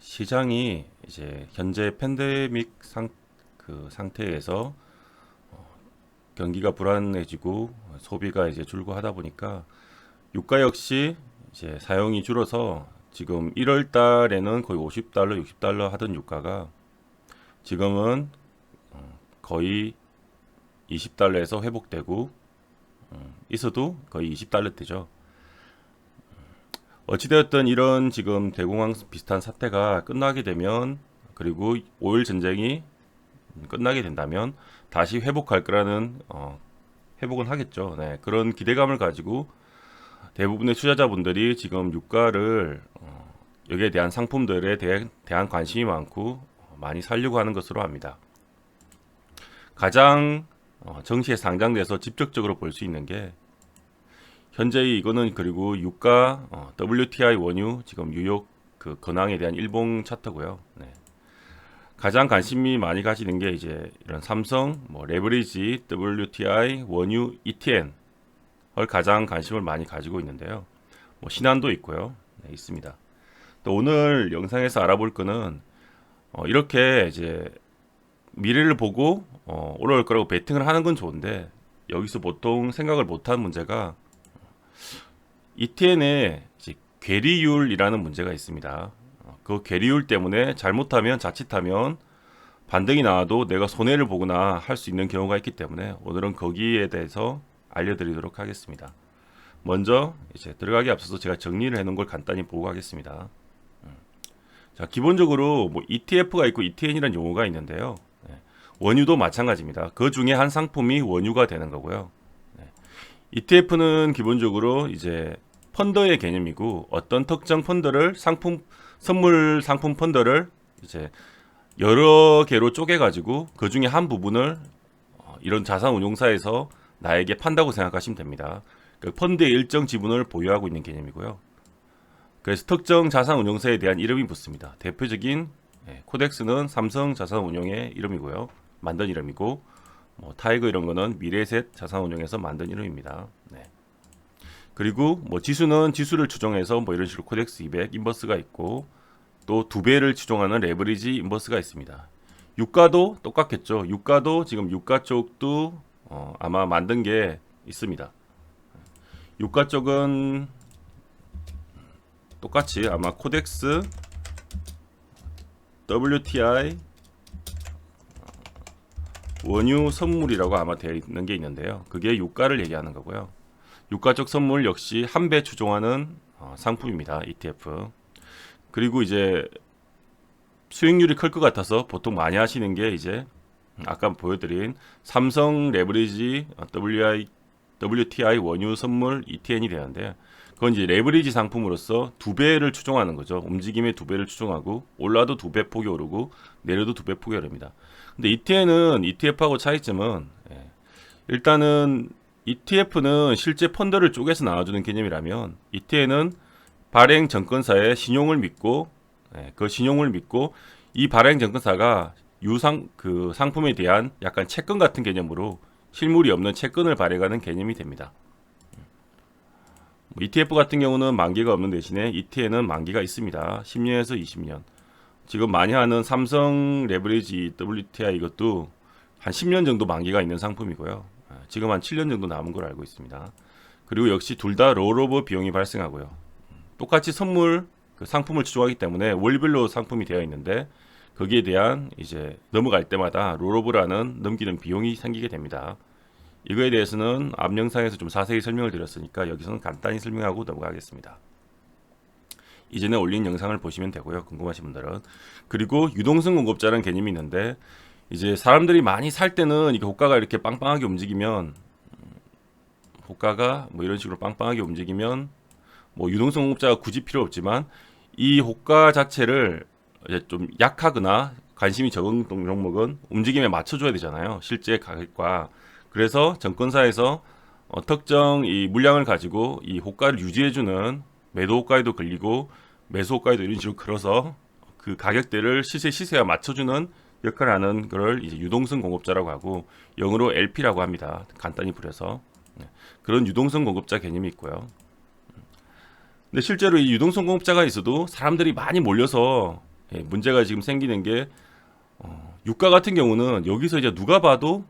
시장이 이제 현재 팬데믹 상, 그 상태에서 어, 경기가 불안해지고 소비가 이제 줄고 하다 보니까 유가 역시 이제 사용이 줄어서 지금 1월 달에는 거의 50달러, 60달러 하던 유가가 지금은 어, 거의 20달러에서 회복되고 음, 있어도 거의 20달러대죠. 어찌되었든 이런 지금 대공황 비슷한 사태가 끝나게 되면 그리고 5일 전쟁이 끝나게 된다면 다시 회복할 거라는 어, 회복은 하겠죠. 네, 그런 기대감을 가지고 대부분의 투자자분들이 지금 유가를 어, 여기에 대한 상품들에 대해, 대한 관심이 많고 어, 많이 살려고 하는 것으로 합니다. 가장 어, 정시에 상장돼서 직접적으로 볼 수 있는 게 현재 이거는 그리고 유가 어, WTI 원유 지금 뉴욕 그 근황에 대한 일봉 차트고요. 네. 가장 관심이 많이 가지는 게 이제 이런 삼성 뭐 레버리지 WTI 원유 ETN 을 가장 관심을 많이 가지고 있는데요. 뭐 신한도 있고요. 네, 있습니다. 또 오늘 영상에서 알아볼 거는 어, 이렇게 이제 미래를 보고 어, 올라올 거라고 베팅을 하는 건 좋은데 여기서 보통 생각을 못하는 문제가 ETN의 이제 괴리율이라는 문제가 있습니다. 어, 그 괴리율 때문에 잘못하면 자칫하면 반등이 나와도 내가 손해를 보거나 할 수 있는 경우가 있기 때문에 오늘은 거기에 대해서 알려드리도록 하겠습니다. 먼저 이제 들어가기 앞서서 제가 정리를 해놓은 걸 간단히 보고 가겠습니다. 음. 자 기본적으로 뭐 ETF가 있고 ETN이라는 용어가 있는데요. 네. 원유도 마찬가지입니다. 그 중에 한 상품이 원유가 되는 거고요. 네. ETF는 기본적으로 이제 펀더의 개념이고 어떤 특정 펀더를 상품 선물 상품 펀더를 이제 여러 개로 쪼개 가지고 그 중에 한 부분을 어, 이런 자산 운용사에서 나에게 판다고 생각하시면 됩니다. 그 펀드의 일정 지분을 보유하고 있는 개념이고요. 그래서 특정 자산 운용사에 대한 이름이 붙습니다. 대표적인 예, 코덱스는 삼성 자산 운용의 이름이고요. 만든 이름이고 뭐 타이거 이런 거는 미래셋 자산 운용에서 만든 이름입니다. 네. 그리고 뭐 지수는 지수를 추정해서 뭐 이런 식으로 코덱스 200 인버스가 있고 또 두 배를 추정하는 레버리지 인버스가 있습니다. 유가도 똑같겠죠. 유가도 지금 유가 쪽도 어, 아마 만든 게 있습니다. 유가 쪽은 똑같이 아마 코덱스 WTI 원유 선물이라고 아마 되어 있는 게 있는데요. 그게 유가를 얘기하는 거고요. 유가 쪽 선물 역시 한 배 추종하는 어, 상품입니다. ETF. 그리고 이제 수익률이 클 것 같아서 보통 많이 하시는 게 이제 아까 보여드린 삼성 레버리지 WI, WTI 원유 선물 ETN이 되는데 그건 이제 레버리지 상품으로서 두 배를 추종하는 거죠. 움직임의 두 배를 추종하고 올라도 두 배 폭이 오르고 내려도 두 배 폭이 오릅니다. 근데 ETN은 ETF하고 차이점은 예, 일단은 ETF는 실제 펀드를 쪼개서 나와주는 개념이라면 ETN은 발행 정권사의 신용을 믿고 예, 그 신용을 믿고 이 발행 정권사가 유상 그 상품에 대한 약간 채권 같은 개념으로 실물이 없는 채권을 발행하는 개념이 됩니다. 뭐 ETF 같은 경우는 만기가 없는 대신에 ETN은 만기가 있습니다. 10년에서 20년. 지금 많이 하는 삼성 레버리지 WTI 이것도 한 10년 정도 만기가 있는 상품이고요. 아, 지금 한 7년 정도 남은 걸 알고 있습니다. 그리고 역시 둘 다 롤오버 비용이 발생하고요. 똑같이 선물 그 상품을 추종하기 때문에 월별로 상품이 되어 있는데 거기에 대한 이제 넘어갈 때마다 롤오버라는 넘기는 비용이 생기게 됩니다. 이거에 대해서는 앞 영상에서 좀 자세히 설명을 드렸으니까 여기서는 간단히 설명하고 넘어가겠습니다. 이전에 올린 영상을 보시면 되고요. 궁금하신 분들은 그리고 유동성 공급자라는 개념이 있는데 이제 사람들이 많이 살 때는 이게 호가가 이렇게 빵빵하게 움직이면 음, 호가가 뭐 이런 식으로 빵빵하게 움직이면 뭐 유동성 공급자가 굳이 필요 없지만 이 호가 자체를 이제 좀 약하거나 관심이 적은 종목은 움직임에 맞춰줘야 되잖아요. 실제 가격과 그래서 정권사에서 어, 특정 이 물량을 가지고 이 호가를 유지해주는 매도 호가에도 걸리고 매수 호가에도 이런 식으로 걸어서 그 가격대를 시세 시세와 맞춰주는 역할을 하는 걸 이제 유동성 공급자라고 하고 영어로 LP라고 합니다. 간단히 부려서 네. 그런 유동성 공급자 개념이 있고요. 근데 실제로 이 유동성 공급자가 있어도 사람들이 많이 몰려서 예, 문제가 지금 생기는 게 어, 유가 같은 경우는 여기서 이제 누가 봐도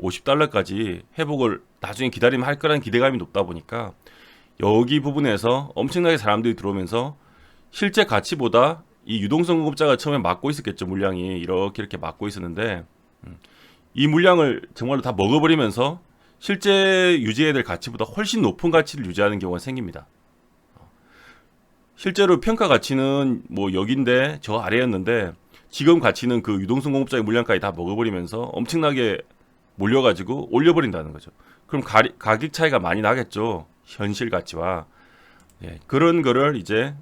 50달러까지 회복을 나중에 기다리면 할 거라는 기대감이 높다 보니까 여기 부분에서 엄청나게 사람들이 들어오면서 실제 가치보다 이 유동성 공급자가 처음에 막고 있었겠죠 물량이 이렇게 이렇게 막고 있었는데 음, 이 물량을 정말로 다 먹어버리면서 실제 유지해야 될 가치보다 훨씬 높은 가치를 유지하는 경우가 생깁니다. 실제로 평가 가치는 뭐 여긴데 저 아래였는데 지금 가치는 그 유동성 공급자의 물량까지 다 먹어버리면서 엄청나게 몰려가지고 올려버린다는 거죠. 그럼 가, 가격 차이가 많이 나겠죠. 현실 가치와 예, 그런 거를 이제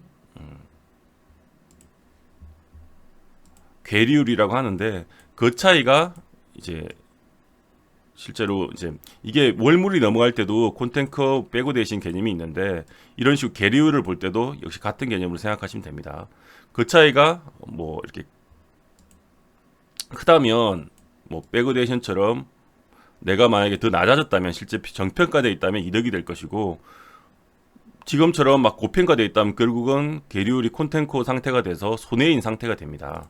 괴리율이라고 하는데 그 차이가 이제 실제로 이제 이게 월물이 넘어갈 때도 콘텐커 빼고 대신 개념이 있는데 이런 식으로 계리율을 볼 때도 역시 같은 개념으로 생각하시면 됩니다. 그 차이가 뭐 이렇게 크다면 뭐 백그데이션처럼 내가 만약에 더 낮아졌다면 실제 정평가돼 있다면 이득이 될 것이고 지금처럼 막 고평가돼 있다면 결국은 계리율이 콘텐코 상태가 돼서 손해인 상태가 됩니다.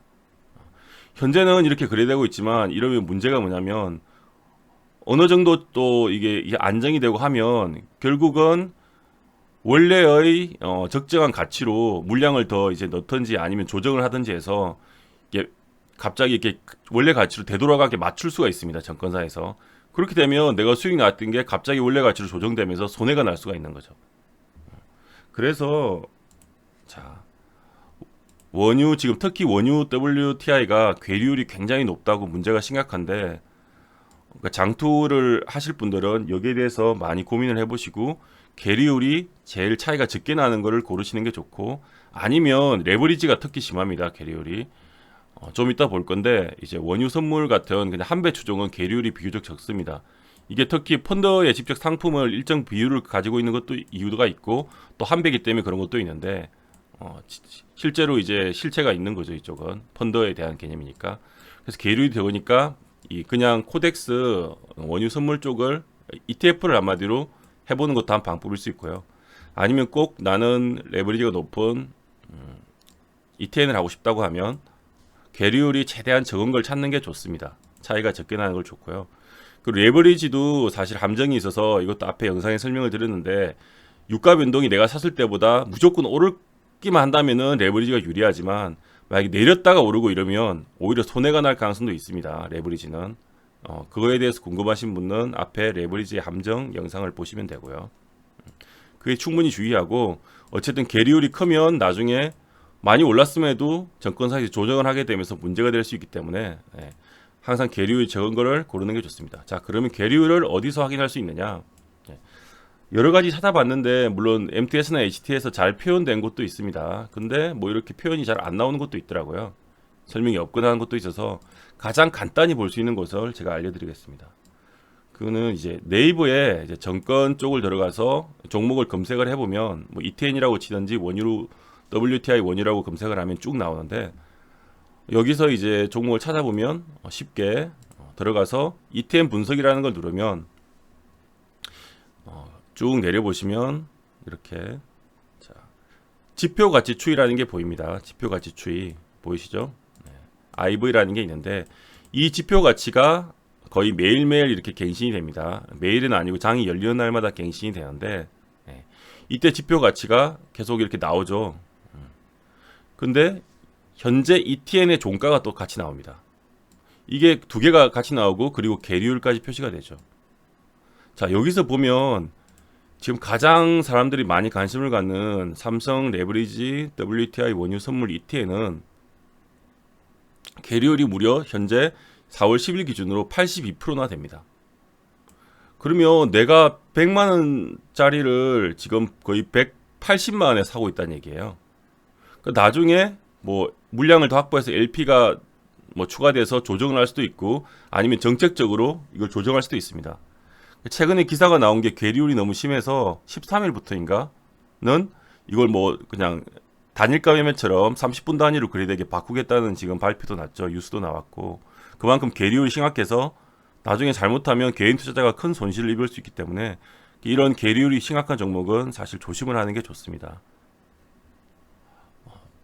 현재는 이렇게 거래되고 있지만 이러면 문제가 뭐냐면 어느 정도 또 이게 이게 안정이 되고 하면 결국은 원래의 어, 적정한 가치로 물량을 더 이제 넣든지 아니면 조정을 하든지 해서 이게 갑자기 이렇게 원래 가치로 되돌아가게 맞출 수가 있습니다. 정권사에서 그렇게 되면 내가 수익 나왔던 게 갑자기 원래 가치로 조정되면서 손해가 날 수가 있는 거죠. 그래서 자 원유 지금 특히 원유 WTI가 괴리율이 굉장히 높다고 문제가 심각한데 그러니까 장투를 하실 분들은 여기에 대해서 많이 고민을 해보시고 계리율이 제일 차이가 적게 나는 거를 고르시는 게 좋고 아니면 레버리지가 특히 심합니다 계리율이. 어, 좀 이따 볼 건데 이제 원유 선물 같은 그냥 한배 추종은 계리율이 비교적 적습니다. 이게 특히 펀더의 직접 상품을 일정 비율을 가지고 있는 것도 이유가 있고 또 한배기 때문에 그런 것도 있는데 어, 지- 실제로 이제 실체가 있는 거죠 이쪽은 펀더에 대한 개념이니까 그래서 계율이 되니까 이 그냥 코덱스 원유 선물 쪽을 ETF를 한마디로 해보는 것도 한 방법일 수 있고요. 아니면 꼭 나는 레버리지가 높은 음, ETN을 하고 싶다고 하면 계류율이 최대한 적은 걸 찾는 게 좋습니다. 차이가 적게 나는 걸 좋고요. 그리고 레버리지도 사실 함정이 있어서 이것도 앞에 영상에 설명을 드렸는데 유가 변동이 내가 샀을 때보다 무조건 오 르기만 한다면은 레버리지가 유리하지만 만약에 내렸다가 오르고 이러면 오히려 손해가 날 가능성도 있습니다. 레버리지는 어, 그거에 대해서 궁금하신 분은 앞에 레버리지의 함정 영상을 보시면 되고요. 그게 충분히 주의하고 어쨌든 계리율이 크면 나중에 많이 올랐음에도 정권사에서 조정을 하게 되면서 문제가 될 수 있기 때문에 예, 항상 계리율이 적은 거를 고르는 게 좋습니다. 자 그러면 계리율을 어디서 확인할 수 있느냐? 예, 여러 가지 찾아봤는데 물론 MTS나 HT에서 잘 표현된 곳도 있습니다. 근데 뭐 이렇게 표현이 잘 안 나오는 것도 있더라고요. 설명이 없거나 하는 것도 있어서 가장 간단히 볼 수 있는 것을 제가 알려드리겠습니다. 그거는 이제 네이버에 이제 정권 쪽을 들어가서 종목을 검색을 해보면 뭐 ETN이라고 치든지 원유로 WTI 원유라고 검색을 하면 쭉 나오는데 여기서 이제 종목을 찾아보면 어, 쉽게 어, 들어가서 ETN 분석이라는 걸 누르면 어, 쭉 내려보시면 이렇게 자, 지표 가치 추이라는 게 보입니다. 지표 가치 추이 보이시죠? 네. IV라는 게 있는데 이 지표 가치가 거의 매일매일 이렇게 갱신이 됩니다. 매일은 아니고 장이 열리는 날마다 갱신이 되는데 네. 이때 지표 가치가 계속 이렇게 나오죠. 음. 근데 현재 ETN의 종가가 또 같이 나옵니다. 이게 두 개가 같이 나오고 그리고 계리율까지 표시가 되죠. 자 여기서 보면 지금 가장 사람들이 많이 관심을 갖는 삼성 레버리지 WTI 원유 선물 ETN은 계리율이 무려 현재 4월 10일 기준으로 82%나 됩니다. 그러면 내가 100만 원짜리를 지금 거의 180만 원에 사고 있다는 얘기예요. 그 나중에 뭐 물량을 더 확보해서 LP가 뭐 추가돼서 조정을 할 수도 있고 아니면 정책적으로 이걸 조정할 수도 있습니다. 최근에 기사가 나온 게 괴리율이 너무 심해서 13일부터인가는 이걸 뭐 그냥 단일가 매매처럼 30분 단위로 거래되게 바꾸겠다는 지금 발표도 났죠. 뉴스도 나왔고 그만큼 괴리율이 심각해서 나중에 잘못하면 개인 투자자가 큰 손실을 입을 수 있기 때문에 이런 괴리율이 심각한 종목은 사실 조심을 하는 게 좋습니다.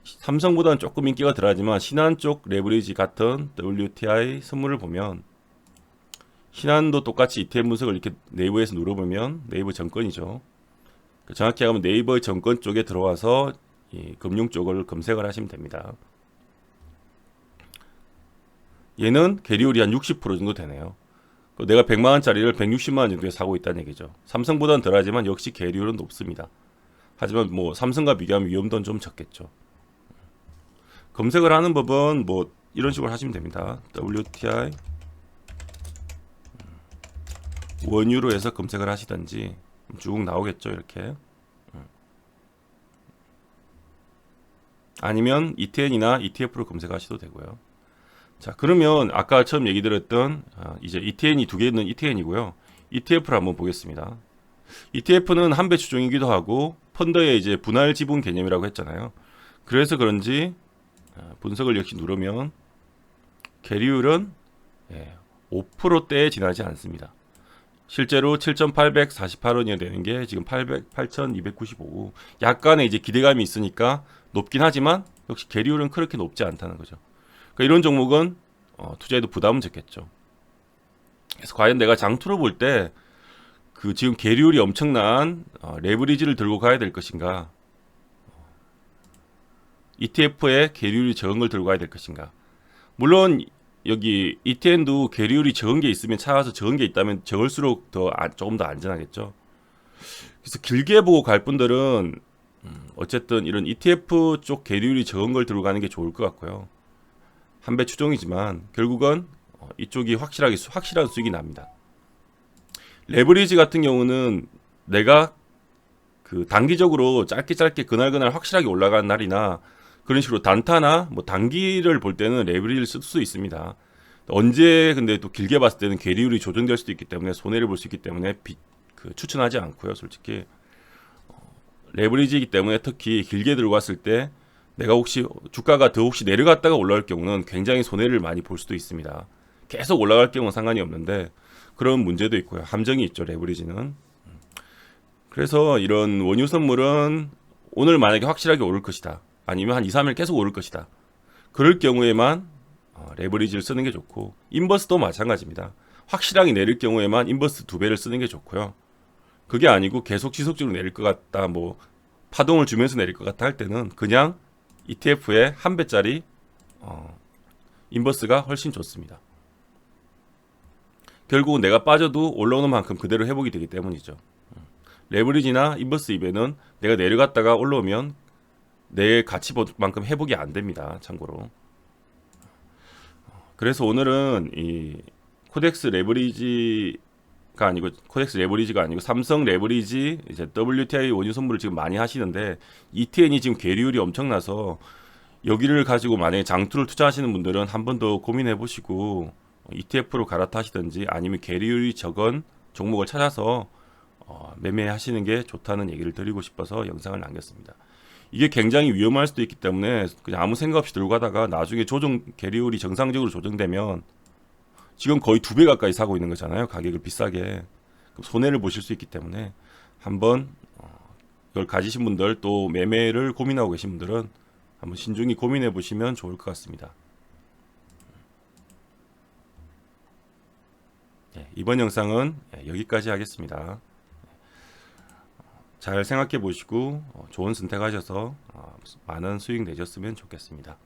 삼성보다는 조금 인기가 덜하지만 신한 쪽 레버리지 같은 WTI 선물을 보면 신한도 똑같이 ETF 분석을 이렇게 네이버에서 눌러보면 네이버 정권이죠. 그 정확히 하면 네이버 정권 쪽에 들어와서 이 금융 쪽을 검색을 하시면 됩니다. 얘는 계리율이 한 60% 정도 되네요. 그 내가 100만 원짜리를 160만 원 정도에 사고 있다는 얘기죠. 삼성보다는 덜하지만 역시 계리율은 높습니다. 하지만 뭐 삼성과 비교하면 위험도는 좀 적겠죠. 검색을 하는 법은 뭐 이런 식으로 하시면 됩니다. WTI 원유로 해서 검색을 하시든지 쭉 나오겠죠 이렇게 아니면 ETN이나 ETF로 검색하셔도 되고요. 자 그러면 아까 처음 얘기 드렸던 아, 이제 ETN이 두 개 있는 ETN이고요. ETF를 한번 보겠습니다. ETF는 한 배 추종이기도 하고 펀드의 이제 분할 지분 개념이라고 했잖아요. 그래서 그런지 아, 분석을 역시 누르면 계리율은 예, 5%대에 지나지 않습니다. 실제로 7,848원이 되는 게 지금 800, 8,295. 약간의 이제 기대감이 있으니까 높긴 하지만 역시 계리율은 그렇게 높지 않다는 거죠. 그러니까 이런 종목은 어, 투자에도 부담은 적겠죠. 그래서 과연 내가 장투를 볼 때 그 지금 계리율이 엄청난 어, 레버리지를 들고 가야 될 것인가? ETF에 계리율이 적은 걸 들고 가야 될 것인가? 물론 여기 ETN도 계리율이 적은 게 있으면 찾아서 적은 게 있다면 적을수록 더 안- 조금 더 안전하겠죠. 그래서 길게 보고 갈 분들은 음, 어쨌든 이런 ETF 쪽 계리율이 적은 걸 들고 가는 게 좋을 것 같고요. 한 배 추종이지만 결국은 어, 이쪽이 확실하게 수- 확실한 수익이 납니다. 레버리지 같은 경우는 내가 그 단기적으로 짧게 짧게 그날 그날 확실하게 올라가는 날이나 그런 식으로 단타나 뭐 단기를 볼 때는 레버리지를 쓸 수 있습니다. 언제 근데 또 길게 봤을 때는 계리율이 조정될 수도 있기 때문에 손해를 볼 수 있기 때문에 비, 그 추천하지 않고요. 솔직히 어, 레버리지이기 때문에 특히 길게 들고 갔을 때 내가 혹시 주가가 더 혹시 내려갔다가 올라올 경우는 굉장히 손해를 많이 볼 수도 있습니다. 계속 올라갈 경우는 상관이 없는데 그런 문제도 있고요. 함정이 있죠. 레버리지는. 그래서 이런 원유 선물은 오늘 만약에 확실하게 오를 것이다. 아니면 한 2, 3일 계속 오를 것이다. 그럴 경우에만 어, 레버리지를 쓰는 게 좋고 인버스도 마찬가지입니다. 확실하게 내릴 경우에만 인버스 두 배를 쓰는 게 좋고요. 그게 아니고 계속 지속적으로 내릴 것 같다. 뭐 파동을 주면서 내릴 것 같다 할 때는 그냥 ETF에 한 배짜리 어, 인버스가 훨씬 좋습니다. 결국 내가 빠져도 올라오는 만큼 그대로 회복이 되기 때문이죠. 레버리지나 인버스 입에는 내가 내려갔다가 올라오면 내 가치만큼 회복이 안 됩니다. 참고로. 그래서 오늘은 이 코덱스 레버리지가 아니고 코덱스 레버리지가 아니고 삼성 레버리지 이제 WTI 원유 선물을 지금 많이 하시는데 ETN이 지금 계리율이 엄청나서 여기를 가지고 만약에 장투를 투자하시는 분들은 한 번 더 고민해 보시고 ETF로 갈아타시든지 아니면 계리율이 적은 종목을 찾아서 어, 매매하시는 게 좋다는 얘기를 드리고 싶어서 영상을 남겼습니다. 이게 굉장히 위험할 수도 있기 때문에 그냥 아무 생각 없이 들고 가다가 나중에 조정 계리율이 정상적으로 조정되면 지금 거의 두 배 가까이 사고 있는 거잖아요. 가격을 비싸게 손해를 보실 수 있기 때문에 한번 어, 이걸 가지신 분들 또 매매를 고민하고 계신 분들은 한번 신중히 고민해 보시면 좋을 것 같습니다. 예, 이번 영상은 예, 여기까지 하겠습니다. 잘 생각해 보시고 어, 좋은 선택하셔서 어, 많은 수익 내셨으면 좋겠습니다.